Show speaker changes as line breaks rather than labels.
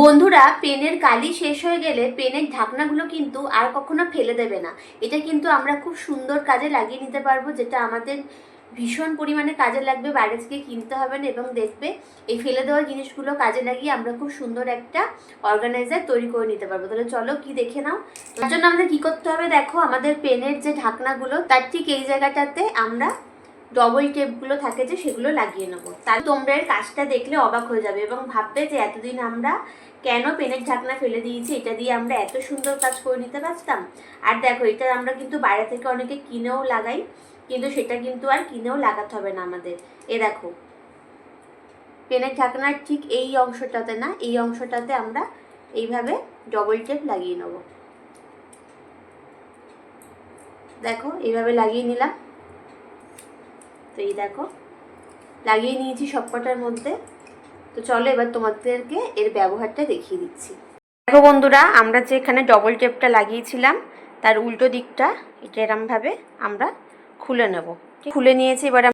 বন্ধুরা, পেনের কালি শেষ হয়ে গেলে পেনের ঢাকনাগুলো কিন্তু আর কখনো ফেলে দেবে না। এটা কিন্তু আমরা খুব সুন্দর কাজে লাগিয়ে নিতে পারব, যেটা আমাদের ভীষণ পরিমাণে কাজে লাগবে, বাইরে থেকে কিনতে হবে না এবং দেখবে এই ফেলে দেওয়া জিনিসগুলো কাজে লাগিয়ে আমরা খুব সুন্দর একটা অর্গানাইজার তৈরি করে নিতে পারব। তাহলে চলো কি দেখে নাও। তার জন্য আমাদের কী করতে হবে দেখো, আমাদের পেনের যে ঢাকনাগুলো, তার ঠিক এই জায়গাটাতে আমরা ডবল টেপগুলো থাকে যে সেগুলো লাগিয়ে নেব। তাহলে তোমরা এর কাজটা দেখলে অবাক হয়ে যাবে এবং ভাববে যে এতদিন আমরা কেন পেনের ঢাকনা ফেলে দিয়েছি? এটা দিয়ে আমরা এত সুন্দর কাজ করে নিতে পারতাম? আর দেখো, এটা আমরা কিন্তু বাইরে থেকে অনেকে কিনেও লাগাই, কিন্তু সেটা কিন্তু আর কিনেও লাগাতে হবে না আমাদের। এ দেখো, পেনের ঢাকনার ঠিক এই অংশটাতে না, এই অংশটাতে আমরা এইভাবে ডবল টেপ লাগিয়ে নেব। দেখো, এইভাবে লাগিয়ে নিলাম। তো এই দেখো, লাগিয়ে নিয়েছি সবকটার মধ্যে। তো চলো এবার তোমাদেরকে এর ব্যবহারটা দেখিয়ে দিচ্ছি। দেখো বন্ধুরা, আমরা যে এখানে ডবল টেপটা লাগিয়েছিলাম, তার উল্টো দিকটা, এটা এরমভাবে আমরা খুলে নেব। খুলে নিয়েছি, এবার